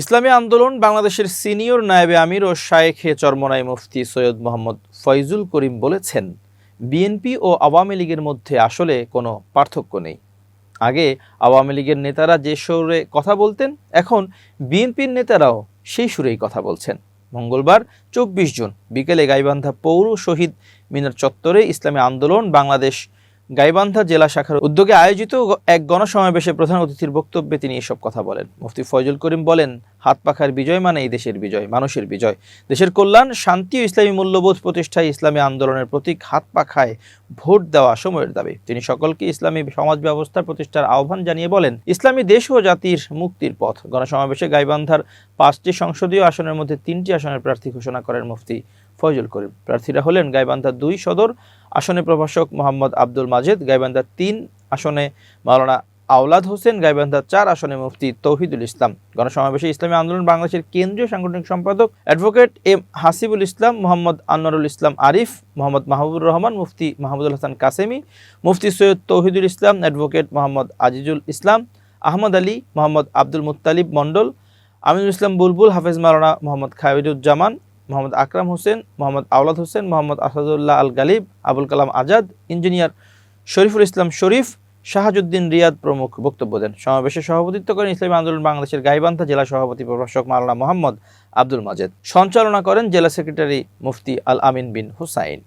ইসলামী আন্দোলন বাংলাদেশের সিনিয়র নায়েবে আমির ও শায়েখে চরমনাই মুফতি সৈয়দ মোহাম্মদ ফয়জুল করিম বলেছেন, বিএনপি ও আওয়ামী লীগের মধ্যে আসলে কোনো পার্থক্য নেই। আগে আওয়ামী লীগের নেতারা যে সুরে কথা বলতেন, এখন বিএনপির নেতারাও সেই সুরেই কথা বলছেন। মঙ্গলবার চব্বিশ জুন বিকেলে গাইবান্ধা পৌর শহীদ মিনার চত্বরে ইসলামী আন্দোলন বাংলাদেশ গাইবান্ধা জেলা শাখার উদ্যোগে আয়োজিত এক গণসমাবেশে প্রধান অতিথির বক্তব্যে তিনি এসব কথা বলেন। মুফতি ফয়জুল করিম বলেন, হাত পাখার বিজয় মানে এই দেশের বিজয়, মানুষের বিজয়। দেশের কল্যাণ, শান্তি ও ইসলামী মূল্যবোধ প্রতিষ্ঠায় ইসলামী আন্দোলনের প্রতীক, হাত পাখায় ভোট দেওয়া সময়ের দাবি। তিনি সকলকে ইসলামী সমাজ ব্যবস্থা প্রতিষ্ঠার আহ্বান জানিয়ে বলেন, ইসলামী দেশ ও জাতির মুক্তির পথ। গণসমাবেশে গাইবান্ধার পাঁচটি সংসদীয় আসনের মধ্যে তিনটি আসনের প্রার্থী ঘোষণা করেন মুফতি ফয়জুল করিম। প্রার্থীরা হলেন গাইবান্ধা দুই সদর আসনে প্রভাষক মোহাম্মদ আব্দুল মাজেদ, গাইবান্ধা তিন আসনে মাওলানা আওলাদ হোসেন, গাইবান্ধা চার আসনে মুফতি তৌহিদুল ইসলাম। গণসমাবেশে ইসলামী আন্দোলন বাংলাদেশের কেন্দ্রীয় সাংগঠনিক সম্পাদক advocate M Hasibul Islam, Mohammad Anwarul Islam Arif, Mohammad Mahbubur Rahman, Mufti Mahmudul Hasan Kasemi, Mufti Syed Tauhidul Islam, advocate Mohammad Azizul Islam, Ahmad Ali, Mohammad Abdul Muttalib Mondal, Aminul Islam Bulbul, Hafez Maulana Mohammad Khabiruzzaman Mohammad Akram Hossain, Mohammad Aolad Hossain, Mohammad Asadullah Al Galib Abul Kalam Azad, engineer Shariful Islam Sharif, Shahajuddin Riyad প্রমুখ বক্তব্য দেন। সমাবেশে সভাপতিত্ব করেন ইসলামী আন্দোলন বাংলাদেশের গাইবান্ধা জেলা সভাপতি প্রভাষক মাওলানা মোহাম্মদ আব্দুল মাজেদ। সঞ্চালনা করেন জেলা সেক্রেটারি মুফতি আল আমিন বিন হুসাইন।